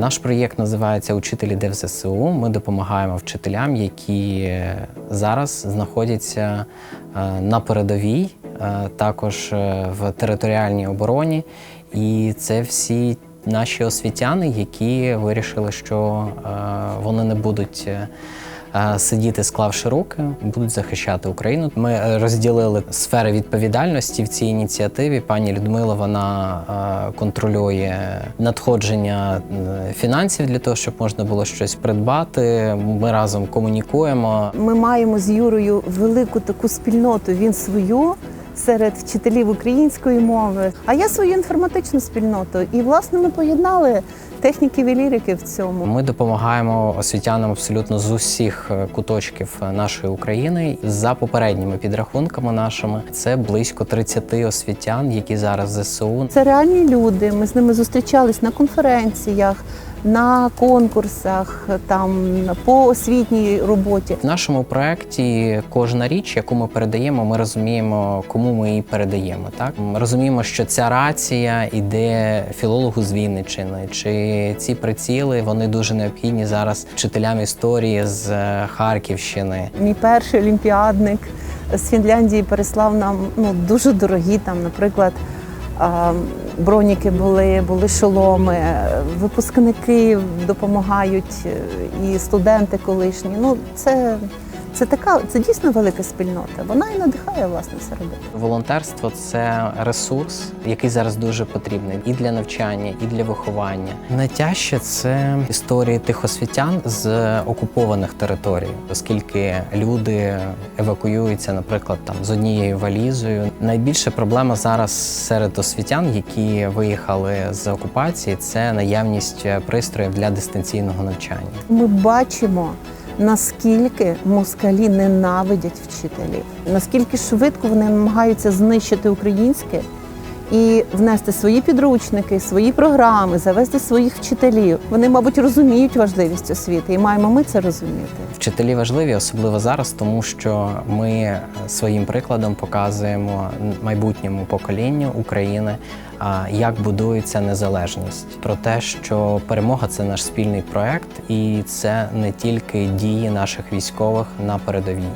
Наш проєкт називається Учителі де в ЗСУ. Ми допомагаємо вчителям, які зараз знаходяться е, на передовій, е, також е, в територіальній обороні. І це всі наші освітяни, які вирішили, що вони не будуть. Е, Сидіти, склавши руки, будуть захищати Україну. Ми е, розділили сфери відповідальності в цій ініціативі. Пані Людмила вона е, контролює надходження фінансів для того, щоб можна було щось придбати. Ми разом комунікуємо. Ми маємо з Юрою велику таку спільноту. Він свою серед вчителів української мови, а я свою інформатичну спільноту. І власне ми поєднали техніків і лірики в цьому. Ми допомагаємо освітянам абсолютно з усіх е, куточків е, нашої України. За попередніми підрахунками нашими це близько 30 освітян, які зараз в ЗСУ. Це реальні люди. Ми з ними зустрічались на конференціях, на конкурсах, там по освітній роботі. В нашому проєкті кожна річ, яку ми передаємо, ми розуміємо, кому ми її передаємо. Так ми розуміємо, що ця рація іде філологу з Вінниччини, чи ці приціли вони дуже необхідні зараз вчителям історії з е, Харківщини. Мій перший олімпіадник з Фінляндії переслав нам ну, дуже дорогі, там, наприклад, броніки були, були шоломи, випускники допомагають е, і студенти колишні. Ну, це, це така, це дійсно велика спільнота. Вона і надихає власне все робити. Волонтерство це ресурс, який зараз дуже потрібний і для навчання, і для виховання. Найтяжче це історії тих освітян з окупованих територій, оскільки люди евакуюються, наприклад, там з однією валізою. Найбільша проблема зараз серед освітян, які виїхали з окупації, це наявність пристроїв для дистанційного навчання. Ми бачимо, наскільки москалі ненавидять вчителів, наскільки швидко вони намагаються знищити українське і внести свої підручники, свої програми, завести своїх вчителів. Вони, мабуть, розуміють важливість освіти, і маємо ми це розуміти. Вчителі важливі, особливо зараз, тому що ми своїм прикладом показуємо майбутньому поколінню України, як будується незалежність, про те, що перемога це наш спільний проект, і це не тільки дії наших військових на передовій.